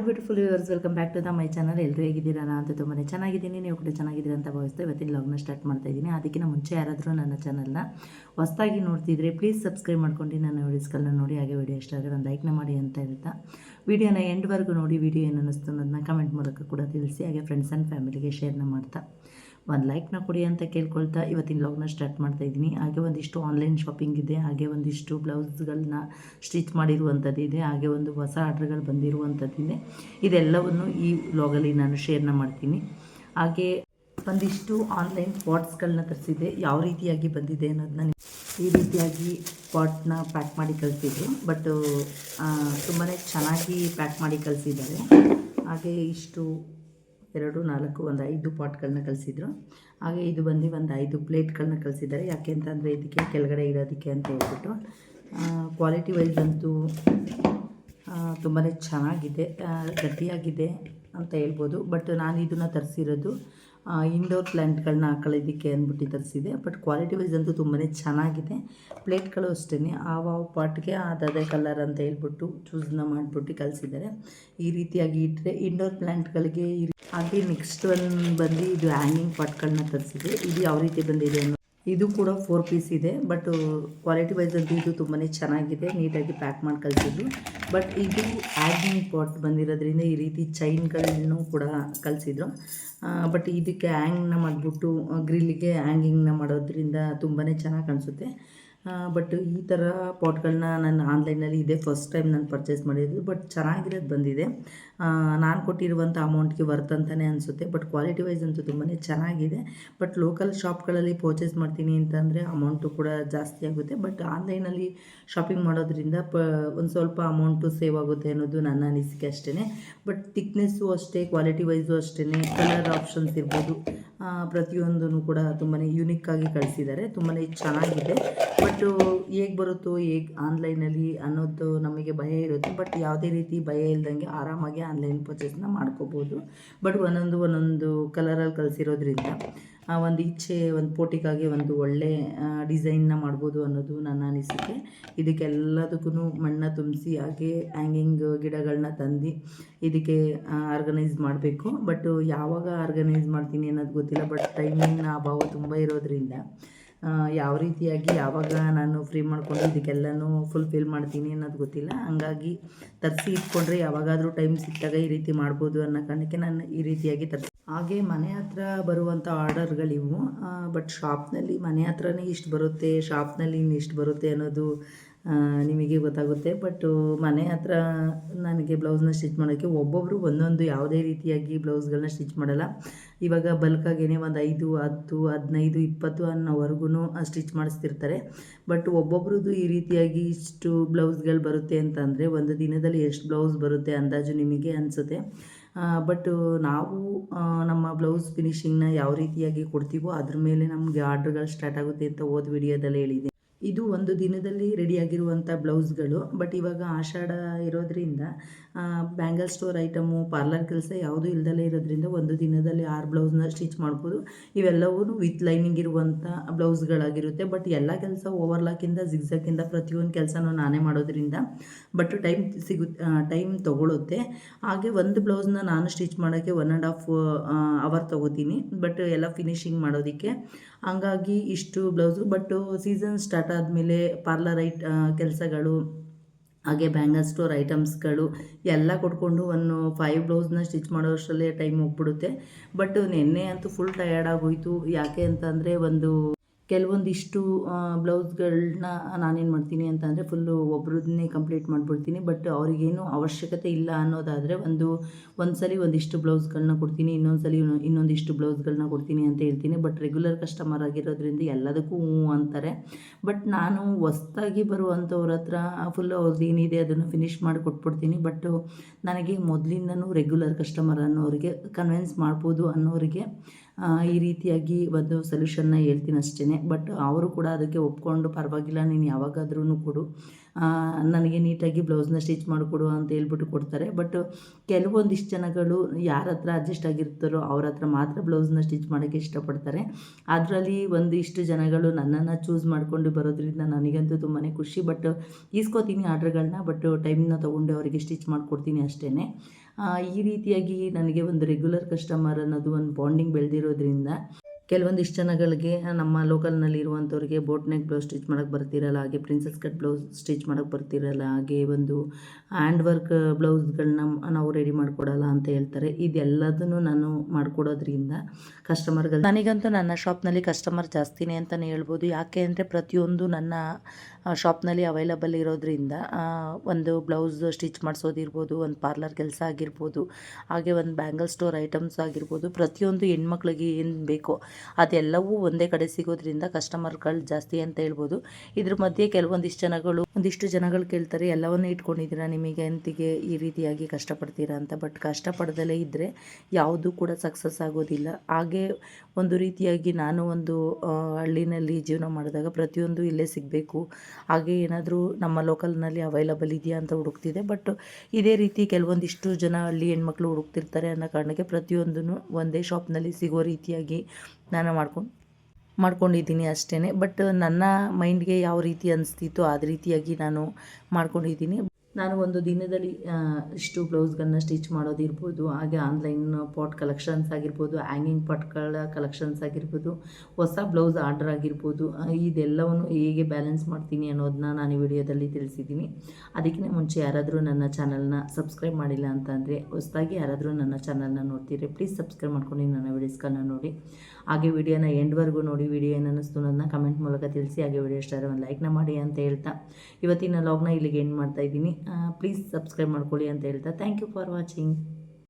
Hi beautiful viewers welcome back to the my channel ಎಲ್ಲರೂ ಹೇಗಿದ್ದೀರಾ? ಅಂತ ತುಂಬಾ ಚೆನ್ನಾಗಿದ್ದೀನಿ. ನೀವು ಕೂಡ ಚೆನ್ನಾಗಿದ್ದೀರಾ ಅಂತ ಭಾವಿಸ್ತಾ ಇವತ್ತಿನ ಲಾಗ್ನ ಸ್ಟಾರ್ಟ್ ಮಾಡ್ತಾ ಇದ್ದೀನಿ. ಅದಕ್ಕಿಂತ ಮುಂಚೆ ಯಾರಾದರೂ ನನ್ನ ಚಾನಲ್ನ ಹೊಸದಾಗಿ ನೋಡ್ತಿದ್ರೆ ಪ್ಲೀಸ್ ಸಬ್ಸ್ಕ್ರೈಬ್ ಮಾಡ್ಕೊಂಡು ನನ್ನ ವಿಡಿಯೋಸ್ಗಳನ್ನ ನೋಡಿ, ಹಾಗೆ ವಿಡಿಯೋ ಇಷ್ಟ ಆದರೆ ಒಂದು ಲೈಕ್ನ ಮಾಡಿ ಅಂತ ಇರುತ್ತಾ ವಿಡಿಯೋನ ಎಂಡ್ವರೆಗೂ ನೋಡಿ ವಿಡಿಯೋ ಏನು ಅನ್ನಿಸ್ತು ಅನ್ನೋದನ್ನ ಕಮೆಂಟ್ ಮೂಲಕ ಕೂಡ ತಿಳಿಸಿ, ಹಾಗೆ ಫ್ರೆಂಡ್ಸ್ ಆ್ಯಂಡ್ ಫ್ಯಾಮಿಲಿಗೆ ಶೇರ್ನ ಮಾಡ್ತಾ. ಒಂದು ಲೈಕ್ನ ಕೊಡಿ ಅಂತ ಕೇಳ್ಕೊಳ್ತಾ ಇವತ್ತಿನ ಲಾಗ್ನ ಸ್ಟಾರ್ಟ್ ಮಾಡ್ತಾ ಇದ್ದೀನಿ. ಹಾಗೆ ಒಂದಿಷ್ಟು ಆನ್ಲೈನ್ ಶಾಪಿಂಗ್ ಇದೆ, ಹಾಗೆ ಒಂದಿಷ್ಟು ಬ್ಲೌಸ್ಗಳನ್ನ ಸ್ಟಿಚ್ ಮಾಡಿರುವಂಥದ್ದು ಇದೆ, ಹಾಗೆ ಒಂದು ಹೊಸ ಆರ್ಡ್ರ್ಗಳು ಬಂದಿರುವಂಥದ್ದಿದೆ ಇದೆಲ್ಲವನ್ನು ಈ ವ್ಲಾಗಲ್ಲಿ ನಾನು ಶೇರ್ನ ಮಾಡ್ತೀನಿ. ಹಾಗೆ ಒಂದಿಷ್ಟು ಆನ್ಲೈನ್ ಪಾಟ್ಸ್ಗಳನ್ನ ತರಿಸಿದೆ ಯಾವ ರೀತಿಯಾಗಿ ಬಂದಿದೆ ಅನ್ನೋದನ್ನ ಈ ರೀತಿಯಾಗಿ ಪಾಟ್ನ ಪ್ಯಾಕ್ ಮಾಡಿ ಕಳಿಸಿದ್ರು. ಬಟ್ ತುಂಬಾ ಚೆನ್ನಾಗಿ ಪ್ಯಾಕ್ ಮಾಡಿ ಕಳಿಸಿದ್ದಾರೆ. ಹಾಗೆ ಇಷ್ಟು ಎರಡು, ನಾಲ್ಕು, ಒಂದು ಐದು ಪಾಟ್ಗಳನ್ನ ಕಲಿಸಿದ್ರು. ಹಾಗೆ ಇದು ಬಂದು ಒಂದು ಐದು ಪ್ಲೇಟ್ಗಳನ್ನ ಕಲಿಸಿದ್ದಾರೆ. ಯಾಕೆ ಅಂತಂದರೆ ಇದಕ್ಕೆ ಕೆಳಗಡೆ ಇಡೋದಕ್ಕೆ ಅಂತ ಹೇಳ್ಬಿಟ್ಟು ಕ್ವಾಲಿಟಿ ವೈಸ್ ಅಂತೂ ತುಂಬಾ ಚೆನ್ನಾಗಿದೆ ಗಟ್ಟಿಯಾಗಿದೆ ಅಂತ ಹೇಳ್ಬೋದು. ಬಟ್ ನಾನು ಇದನ್ನು ತರಿಸಿರೋದು ಇಂಡೋರ್ ಪ್ಲ್ಯಾಂಟ್ಗಳನ್ನ ಹಾಕೊಳ್ಳೋದಕ್ಕೆ ಅಂದ್ಬಿಟ್ಟು ತರಿಸಿದೆ. ಬಟ್ ಕ್ವಾಲಿಟಿ ವೈಸ್ ಅಂತೂ ತುಂಬಾ ಚೆನ್ನಾಗಿದೆ. ಪ್ಲೇಟ್ಗಳು ಅಷ್ಟೇ ಆವ ಪಾಟ್ಗೆ ಅದೇ ಕಲರ್ ಅಂತ ಹೇಳ್ಬಿಟ್ಟು ಚೂಸ್ನ ಮಾಡಿಬಿಟ್ಟು ಕಲಿಸಿದ್ದಾರೆ. ಈ ರೀತಿಯಾಗಿ ಇಟ್ಟರೆ ಇಂಡೋರ್ ಪ್ಲ್ಯಾಂಟ್ಗಳಿಗೆ ಈ ಹಾಗೆ ನೆಕ್ಸ್ಟ್ ಒಂದು ಬಂದು ಇದು ಹ್ಯಾಂಗಿಂಗ್ ಪಾಟ್ಗಳನ್ನ ತರಿಸಿದೆ ಇದು ಯಾವ ರೀತಿ ಬಂದಿದೆ ಅನ್ನೋ ಇದು ಕೂಡ ಫೋರ್ ಪೀಸ್ ಇದೆ ಬಟ್ ಕ್ವಾಲಿಟಿ ವೈಸ್ ಅಂತೂ ಇದು ತುಂಬಾ ಚೆನ್ನಾಗಿದೆ, ನೀಟಾಗಿ ಪ್ಯಾಕ್ ಮಾಡಿ ಕಲಿಸಿದ್ದು. ಬಟ್ ಇದು ಹ್ಯಾಂಗಿಂಗ್ ಪಾಟ್ ಬಂದಿರೋದ್ರಿಂದ ಈ ರೀತಿ ಚೈನ್ಗಳನ್ನು ಕೂಡ ಕಲಿಸಿದ್ರು. ಬಟ್ ಇದಕ್ಕೆ ಹ್ಯಾಂಗ್ನ ಮಾಡಿಬಿಟ್ಟು ಗ್ರಿಲ್ಲಿಗೆ ಹ್ಯಾಂಗಿಂಗ್ನ ಮಾಡೋದ್ರಿಂದ ತುಂಬಾ ಚೆನ್ನಾಗಿ ಕಾಣಿಸುತ್ತೆ. ಬಟ್ ಈ ಥರ ಪಾಟ್ಗಳನ್ನ ನಾನು ಆನ್ಲೈನಲ್ಲಿ ಇದೇ. ಫಸ್ಟ್ ಟೈಮ್ ನಾನು ಪರ್ಚೇಸ್ ಮಾಡಿದ್ದು ಬಟ್ ಚೆನ್ನಾಗಿರೋದು ಬಂದಿದೆ. ನಾನು ಕೊಟ್ಟಿರುವಂಥ ಅಮೌಂಟ್ಗೆ ವರ್ತ್ ಅಂತಲೇ ಅನಿಸುತ್ತೆ ಬಟ್ ಕ್ವಾಲಿಟಿ ವೈಸ್ ಅಂತೂ ತುಂಬಾ ಚೆನ್ನಾಗಿದೆ. ಬಟ್ ಲೋಕಲ್ ಶಾಪ್ಗಳಲ್ಲಿ ಪರ್ಚೇಸ್ ಮಾಡ್ತೀನಿ ಅಂತಂದರೆ ಅಮೌಂಟು ಕೂಡ ಜಾಸ್ತಿ ಆಗುತ್ತೆ. ಬಟ್ ಆನ್ಲೈನಲ್ಲಿ ಶಾಪಿಂಗ್ ಮಾಡೋದ್ರಿಂದ ಪ, ಒಂದು ಸ್ವಲ್ಪ ಅಮೌಂಟು ಸೇವ್ ಆಗುತ್ತೆ ಅನ್ನೋದು ನನ್ನ ಅನಿಸಿಕೆ ಅಷ್ಟೇ ಬಟ್ ತಿಕ್ನೆಸ್ಸು ಅಷ್ಟೇ ಕ್ವಾಲಿಟಿ ವೈಸು ಅಷ್ಟೇ ಕಲರ್ ಆಪ್ಷನ್ಸ್ ಇರ್ಬೋದು. ಪ್ರತಿಯೊಂದೂ ಕೂಡ ತುಂಬಾ ಆಗಿ ಕಳಿಸಿದ್ದಾರೆ. ತುಂಬಾ ಚೆನ್ನಾಗಿದೆ. ಬಟ್ ಹೇಗೆ ಬರುತ್ತೋ, ಹೇಗೆ ಆನ್ಲೈನಲ್ಲಿ ಅನ್ನೋದು ನಮಗೆ ಭಯ ಇರುತ್ತೆ. ಬಟ್ ಯಾವುದೇ ರೀತಿ ಭಯ ಇಲ್ದಂಗೆ ಆರಾಮಾಗಿ ಆನ್ಲೈನ್ ಪರ್ಚೇಸ್ನ ಮಾಡ್ಕೋಬೋದು. ಬಟ್ ಒಂದೊಂದು ಒಂದೊಂದು ಕಲರಲ್ಲಿ ಕಳಿಸಿರೋದ್ರಿಂದ ಒಂದು ಇಚ್ಛೆ ಒಂದು ಪೋಟಿಗಾಗಿ ಒಂದು ಒಳ್ಳೆ ಡಿಸೈನ್ನ ಮಾಡ್ಬೋದು ಅನ್ನೋದು ನನ್ನ ಅನಿಸಿಕೆ. ಇದಕ್ಕೆಲ್ಲದಕ್ಕೂ ಮಣ್ಣ ತುಂಬಿಸಿ ಹಾಗೆ ಹ್ಯಾಂಗಿಂಗ್ ಗಿಡಗಳನ್ನ ತಂದು ಇದಕ್ಕೆ ಆರ್ಗನೈಸ್ ಮಾಡಬೇಕು. ಬಟ್ ಯಾವಾಗ ಆರ್ಗನೈಸ್ ಮಾಡ್ತೀನಿ ಅನ್ನೋದು ಗೊತ್ತಿಲ್ಲ. ಬಟ್ ಟೈಮಿಂಗ್ನ ಅಭಾವ ತುಂಬ ಇರೋದ್ರಿಂದ ಆ, ಯಾವ ರೀತಿಯಾಗಿ ಯಾವಾಗ ನಾನು ಫ್ರೀ ಮಾಡ್ಕೊಂಡು ಇದಕ್ಕೆಲ್ಲನೂ ಫುಲ್ಫಿಲ್ ಮಾಡ್ತೀನಿ ಅನ್ನೋದು ಗೊತ್ತಿಲ್ಲ. ಹಂಗಾಗಿ ತರಿಸಿ ಇಟ್ಕೊಂಡ್ರೆ ಯಾವಾಗಾದರೂ ಟೈಮ್ ಸಿಕ್ಕಾಗ ಈ ರೀತಿ ಮಾಡ್ಬೋದು ಅನ್ನೋ ಕಾರಣಕ್ಕೆ ನಾನು ಈ ರೀತಿಯಾಗಿ ತರಿಸಿ ಹಾಗೆ ಮನೆ ಹತ್ರ ಬರುವಂಥ ಆರ್ಡರ್ಗಳಿವು ಬಟ್ ಶಾಪ್ನಲ್ಲಿ ಮನೆ ಹತ್ರನೇ ಇಷ್ಟು ಬರುತ್ತೆ, ಶಾಪ್ನಲ್ಲಿ ಇನ್ನಿಷ್ಟು ಬರುತ್ತೆ ಅನ್ನೋದು ನಿಮಗೆ ಗೊತ್ತಾಗುತ್ತೆ. ಬಟ್ ಮನೆ ಹತ್ರ ನನಗೆ ಬ್ಲೌಸ್ನ ಸ್ಟಿಚ್ ಮಾಡೋಕ್ಕೆ ಒಬ್ಬೊಬ್ಬರು ಒಂದೊಂದು ಯಾವುದೇ ರೀತಿಯಾಗಿ ಬ್ಲೌಸ್ಗಳನ್ನ ಸ್ಟಿಚ್ ಮಾಡಲ್ಲ. ಇವಾಗ ಬಲ್ಕಾಗೇನೆ ಒಂದು ಐದು, ಹತ್ತು, ಹದಿನೈದು, ಇಪ್ಪತ್ತು ಅನ್ನೋವರೆಗೂ ಸ್ಟಿಚ್ ಮಾಡಿಸ್ತಿರ್ತಾರೆ. ಬಟ್ ಒಬ್ಬೊಬ್ರದ್ದು ಈ ರೀತಿಯಾಗಿ ಇಷ್ಟು ಬ್ಲೌಸ್ಗಳು ಬರುತ್ತೆ ಅಂತಂದರೆ ಒಂದು ದಿನದಲ್ಲಿ ಎಷ್ಟು ಬ್ಲೌಸ್ ಬರುತ್ತೆ ಅಂದಾಜು ನಿಮಗೆ ಅನಿಸುತ್ತೆ? ಬಟ್ ನಾವು ನಮ್ಮ ಬ್ಲೌಸ್ ಫಿನಿಶಿಂಗ್ನ ಯಾವ ರೀತಿಯಾಗಿ ಕೊಡ್ತೀವೋ ಅದ್ರ ಮೇಲೆ ನಮಗೆ ಆರ್ಡ್ರ್ಗಳು ಸ್ಟಾರ್ಟ್ ಆಗುತ್ತೆ ಅಂತ ಓದ್ ವಿಡಿಯೋದಲ್ಲಿ ಹೇಳಿದೆ ಇದು ಒಂದು ದಿನದಲ್ಲಿ ರೆಡಿಯಾಗಿರುವಂಥ ಬ್ಲೌಸ್ಗಳು ಬಟ್ ಇವಾಗ ಆಷಾಢ ಇರೋದ್ರಿಂದ ಬ್ಯಾಂಗಲ್ ಸ್ಟೋರ್ ಐಟಮು ಪಾರ್ಲರ್ ಕೆಲಸ ಯಾವುದೂ ಇಲ್ದಲೇ ಇರೋದ್ರಿಂದ ಒಂದು ದಿನದಲ್ಲಿ ಆರು ಬ್ಲೌಸ್ನ ಸ್ಟಿಚ್ ಮಾಡ್ಬೋದು. ಇವೆಲ್ಲವೂ ವಿತ್ ಲೈನಿಂಗ್ ಇರುವಂಥ ಬ್ಲೌಸ್ಗಳಾಗಿರುತ್ತೆ ಬಟ್ ಎಲ್ಲ ಕೆಲಸ ಓವರ್ಲಾಕಿಂದ ಜಿಗ್ಜಾಕಿಂದ ಪ್ರತಿಯೊಂದು ಕೆಲಸನೂ ನಾನೇ ಮಾಡೋದ್ರಿಂದ ಬಟ್ ಟೈಮ್ ಸಿಗು ಟೈಮ್ ತೊಗೊಳುತ್ತೆ. ಹಾಗೆ ಒಂದು ಬ್ಲೌಸ್ನ ನಾನು ಸ್ಟಿಚ್ ಮಾಡೋಕ್ಕೆ ಒನ್ ಆ್ಯಂಡ್ ಹಾಫ್ ಅವರ್ ತೊಗೋತೀನಿ. ಬಟ್ ಎಲ್ಲ ಫಿನಿಶಿಂಗ್ ಮಾಡೋದಕ್ಕೆ. ಹಂಗಾಗಿ ಇಷ್ಟು ಬ್ಲೌಸು ಬಟ್ ಸೀಸನ್ ಸ್ಟಾರ್ಟ್ ಆದಮೇಲೆ ಪಾರ್ಲರ್ ಐಟ್ ಕೆಲಸಗಳು ಹಾಗೆ ಬ್ಯಾಂಗಲ್ ಸ್ಟೋರ್ ಐಟಮ್ಸ್ಗಳು ಎಲ್ಲ ಕೊಟ್ಕೊಂಡು ಒಂದು ಫೈವ್ ಬ್ಲೌಸ್ನ ಸ್ಟಿಚ್ ಮಾಡೋ ಅಷ್ಟರಲ್ಲೇ ಟೈಮ್ ಹೋಗ್ಬಿಡುತ್ತೆ. ಬಟ್ ನಿನ್ನೆ ಅಂತೂ ಫುಲ್ ಟಯರ್ಡ್ ಆಗೋಯ್ತು. ಯಾಕೆ ಅಂತಂದರೆ ಒಂದು ಕೆಲವೊಂದಿಷ್ಟು ಬ್ಲೌಸ್ಗಳನ್ನ ನಾನೇನು ಮಾಡ್ತೀನಿ ಅಂತಂದರೆ ಫುಲ್ಲು ಒಬ್ರದನ್ನೇ ಕಂಪ್ಲೀಟ್ ಮಾಡಿಬಿಡ್ತೀನಿ. ಬಟ್ ಅವರಿಗೇನು ಅವಶ್ಯಕತೆ ಇಲ್ಲ ಅನ್ನೋದಾದರೆ ಒಂದು ಒಂದು ಸಲ ಒಂದಿಷ್ಟು ಬ್ಲೌಸ್ಗಳನ್ನ ಕೊಡ್ತೀನಿ ಇನ್ನೊಂದು ಸಲ ಇನ್ನೊ- ಇನ್ನೊಂದಿಷ್ಟು ಬ್ಲೌಸ್ಗಳನ್ನ ಕೊಡ್ತೀನಿ ಅಂತ ಹೇಳ್ತೀನಿ. ಬಟ್ ರೆಗ್ಯುಲರ್ ಕಸ್ಟಮರ್ ಆಗಿರೋದ್ರಿಂದ ಎಲ್ಲದಕ್ಕೂ ಹ್ಞೂ ಅಂತಾರೆ. ಬಟ್ ನಾನು ಹೊಸ್ದಾಗಿ ಬರುವಂಥವ್ರ ಹತ್ರ ಫುಲ್ ಅವ್ರದ್ದು ಏನಿದೆ ಅದನ್ನು ಫಿನಿಶ್ ಮಾಡಿ ಕೊಟ್ಬಿಡ್ತೀನಿ. ಬಟ್ ನನಗೆ ಮೊದಲಿಂದನೂ ರೆಗ್ಯುಲರ್ ಕಸ್ಟಮರ್ ಅನ್ನೋರಿಗೆ, ಕನ್ವಿನ್ಸ್ ಮಾಡ್ಬೋದು ಅನ್ನೋರಿಗೆ ಈ ರೀತಿಯಾಗಿ ಒಂದು ಸೊಲ್ಯೂಷನ್ನ ಹೇಳ್ತೀನಿ ಅಷ್ಟೇ ಬಟ್ ಅವರು ಕೂಡ ಅದಕ್ಕೆ ಒಪ್ಕೊಂಡು ಪರವಾಗಿಲ್ಲ, ನೀನು ಯಾವಾಗಾದ್ರೂ ಕೊಡು. ನನಗೆ ನೀಟಾಗಿ ಬ್ಲೌಸ್ನ ಸ್ಟಿಚ್ ಮಾಡಿಕೊಡು ಅಂತ ಹೇಳ್ಬಿಟ್ಟು ಕೊಡ್ತಾರೆ. ಬಟ್ ಕೆಲವೊಂದಿಷ್ಟು ಜನಗಳು ಯಾರ ಹತ್ರ ಅಡ್ಜಸ್ಟ್ ಆಗಿರ್ತಾರೋ ಅವ್ರ ಹತ್ರ ಮಾತ್ರ ಬ್ಲೌಸ್ನ ಸ್ಟಿಚ್ ಮಾಡೋಕ್ಕೆ ಇಷ್ಟಪಡ್ತಾರೆ. ಅದರಲ್ಲಿ ಒಂದಿಷ್ಟು ಜನಗಳು ನನ್ನನ್ನು ಚೂಸ್ ಮಾಡಿಕೊಂಡು ಬರೋದ್ರಿಂದ ನನಗಂತೂ ತುಂಬಾ ಖುಷಿ. ಬಟ್ ಈಸ್ಕೋತೀನಿ ಆರ್ಡ್ರ್ಗಳನ್ನ ಬಟ್ ಟೈಮ್ನ ತೊಗೊಂಡು ಅವರಿಗೆ ಸ್ಟಿಚ್ ಮಾಡಿಕೊಡ್ತೀನಿ ಅಷ್ಟೇ ಈ ರೀತಿಯಾಗಿ ನನಗೆ ಒಂದು ರೆಗ್ಯುಲರ್ ಕಸ್ಟಮರ್ ಅನ್ನೋದು ಒಂದು ಬಾಂಡಿಂಗ್ ಬೆಳೆದಿರೋದ್ರಿಂದ ಕೆಲವೊಂದಿಷ್ಟು ಜನಗಳಿಗೆ, ನಮ್ಮ ಲೋಕಲ್ನಲ್ಲಿ ಇರುವಂಥವ್ರಿಗೆ ಬೋಟ್ ನೆಕ್ ಬ್ಲೌಸ್ ಸ್ಟಿಚ್ ಮಾಡೋಕ್ಕೆ ಬರ್ತಿರಲ್ಲ, ಹಾಗೆ ಪ್ರಿನ್ಸಸ್ ಕಟ್ ಬ್ಲೌಸ್ ಸ್ಟಿಚ್ ಮಾಡೋಕ್ಕೆ ಬರ್ತಿರಲ್ಲ, ಹಾಗೆ ಒಂದು ಹ್ಯಾಂಡ್ ವರ್ಕ್ ಬ್ಲೌಸ್ಗಳನ್ನ ನಾವು ರೆಡಿ ಮಾಡಿಕೊಡಲ್ಲ ಅಂತ ಹೇಳ್ತಾರೆ. ಇದೆಲ್ಲದನ್ನು ನಾನು ಮಾಡಿಕೊಡೋದ್ರಿಂದ ಕಸ್ಟಮರ್ಗಳು ನನಗಂತೂ ನನ್ನ ಶಾಪ್ನಲ್ಲಿ ಕಸ್ಟಮರ್ ಜಾಸ್ತಿನೇ ಅಂತಲೇ ಹೇಳ್ಬೋದು. ಯಾಕೆ ಅಂದರೆ ಪ್ರತಿಯೊಂದು ನನ್ನ ಶಾಪ್ನಲ್ಲಿ ಅವೈಲಬಲ್ ಇರೋದ್ರಿಂದ ಒಂದು ಬ್ಲೌಸ್ ಸ್ಟಿಚ್ ಮಾಡಿಸೋದಿರ್ಬೋದು, ಒಂದು ಪಾರ್ಲರ್ ಕೆಲಸ ಆಗಿರ್ಬೋದು, ಹಾಗೆ ಒಂದು ಬ್ಯಾಂಗಲ್ ಸ್ಟೋರ್ ಐಟಮ್ಸ್ ಆಗಿರ್ಬೋದು, ಪ್ರತಿಯೊಂದು ಹೆಣ್ಮಕ್ಳಿಗೆ ಏನು ಬೇಕೋ ಅದೆಲ್ಲವೂ ಒಂದೇ ಕಡೆ ಸಿಗೋದ್ರಿಂದ ಕಸ್ಟಮರ್ಗಳು ಜಾಸ್ತಿ ಅಂತ ಹೇಳ್ಬೋದು. ಇದ್ರ ಮಧ್ಯೆ ಕೆಲವೊಂದಿಷ್ಟು ಜನಗಳು, ಒಂದಿಷ್ಟು ಜನಗಳು ಕೇಳ್ತಾರೆ, ಎಲ್ಲವನ್ನೂ ಇಟ್ಕೊಂಡಿದ್ದೀರಾ ನಿಮಗೆ ಅಂತಿಗೆ ಈ ರೀತಿಯಾಗಿ ಕಷ್ಟಪಡ್ತೀರಾ ಅಂತ. ಬಟ್ ಕಷ್ಟಪಡ್ದಲೇ ಇದ್ದರೆ ಯಾವುದೂ ಕೂಡ ಸಕ್ಸಸ್ ಆಗೋದಿಲ್ಲ. ಹಾಗೆ ಒಂದು ರೀತಿಯಾಗಿ ನಾನು ಒಂದು ಹಳ್ಳಿನಲ್ಲಿ ಜೀವನ ಮಾಡಿದಾಗ ಪ್ರತಿಯೊಂದು ಇಲ್ಲೇ ಸಿಗಬೇಕು. ಹಾಗೆ ಏನಾದರೂ ನಮ್ಮ ಲೋಕಲ್ನಲ್ಲಿ ಅವೈಲಬಲ್ ಇದೆಯಾ ಅಂತ ಹುಡುಕ್ತಿದೆ ಬಟ್ ಇದೇ ರೀತಿ ಕೆಲವೊಂದಿಷ್ಟು ಜನ ಹಳ್ಳಿ ಹೆಣ್ಮಕ್ಳು ಹುಡುಕ್ತಿರ್ತಾರೆ ಅನ್ನೋ ಕಾರಣಕ್ಕೆ ಪ್ರತಿಯೊಂದೂ ಒಂದೇ ಶಾಪ್ನಲ್ಲಿ ಸಿಗೋ ರೀತಿಯಾಗಿ ನಾನು ಮಾಡ್ಕೊಂಡು ಮಾಡ್ಕೊಂಡಿದ್ದೀನಿ ಅಷ್ಟೇ ಬಟ್ ನನ್ನ ಮೈಂಡ್ಗೆ ಯಾವ ರೀತಿ ಅನಿಸ್ತಿತ್ತು ಅದೇ ರೀತಿಯಾಗಿ ನಾನು ಮಾಡ್ಕೊಂಡಿದ್ದೀನಿ. ನಾನು ಒಂದು ದಿನದಲ್ಲಿ ಇಷ್ಟು ಬ್ಲೌಸ್ಗಳನ್ನ ಸ್ಟಿಚ್ ಮಾಡೋದಿರ್ಬೋದು, ಹಾಗೆ ಆನ್ಲೈನ್ ಪಾಟ್ ಕಲೆಕ್ಷನ್ಸ್ ಆಗಿರ್ಬೋದು, ಹ್ಯಾಂಗಿಂಗ್ ಪಾಟ್ಗಳ ಕಲೆಕ್ಷನ್ಸ್ ಆಗಿರ್ಬೋದು, ಹೊಸ ಬ್ಲೌಸ್ ಆರ್ಡರ್ ಆಗಿರ್ಬೋದು ಇದೆಲ್ಲವನ್ನು ಹೇಗೆ ಬ್ಯಾಲೆನ್ಸ್ ಮಾಡ್ತೀನಿ ಅನ್ನೋದನ್ನ ನಾನು ಈ ವಿಡಿಯೋದಲ್ಲಿ ತಿಳಿಸಿದ್ದೀನಿ. ಅದಕ್ಕಿಂತ ಮುಂಚೆ ಯಾರಾದರೂ ನನ್ನ ಚಾನಲ್ನ ಸಬ್ಸ್ಕ್ರೈಬ್ ಮಾಡಿಲ್ಲ ಅಂತಂದರೆ, ಹೊಸದಾಗಿ ಯಾರಾದರೂ ನನ್ನ ಚಾನಲ್ನ ನೋಡ್ತೀರಿ ಪ್ಲೀಸ್ ಸಬ್ಸ್ಕ್ರೈಬ್ ಮಾಡ್ಕೊಂಡು ನನ್ನ ವಿಡಿಯೋಸ್ಗಳನ್ನ ನೋಡಿ. ಹಾಗೆ ವಿಡಿಯೋನ ಎಂಡ್ವರೆಗೂ ನೋಡಿ, ವಿಡಿಯೋ ಏನು ಅನ್ನಿಸ್ತು ಅನ್ನೋದನ್ನ ಕಮೆಂಟ್ ಮೂಲಕ ತಿಳಿಸಿ, ಹಾಗೆ ವಿಡಿಯೋ ಇಷ್ಟ ಒಂದು ಲೈಕ್ನ ಮಾಡಿ ಅಂತ ಹೇಳ್ತಾ, ಇವತ್ತಿನ ಲಾಗ್ನ ಇಲ್ಲಿಗೆ ಎಂಡ್ ಮಾಡ್ತಾ ಇದ್ದೀನಿ. ಪ್ಲೀಸ್ ಸಬ್ಸ್ಕ್ರೈಬ್ ಮಾಡ್ಕೊಳ್ಳಿ ಅಂತ ಹೇಳ್ತಾ ಥ್ಯಾಂಕ್ ಯು ಫಾರ್ ವಾಚಿಂಗ್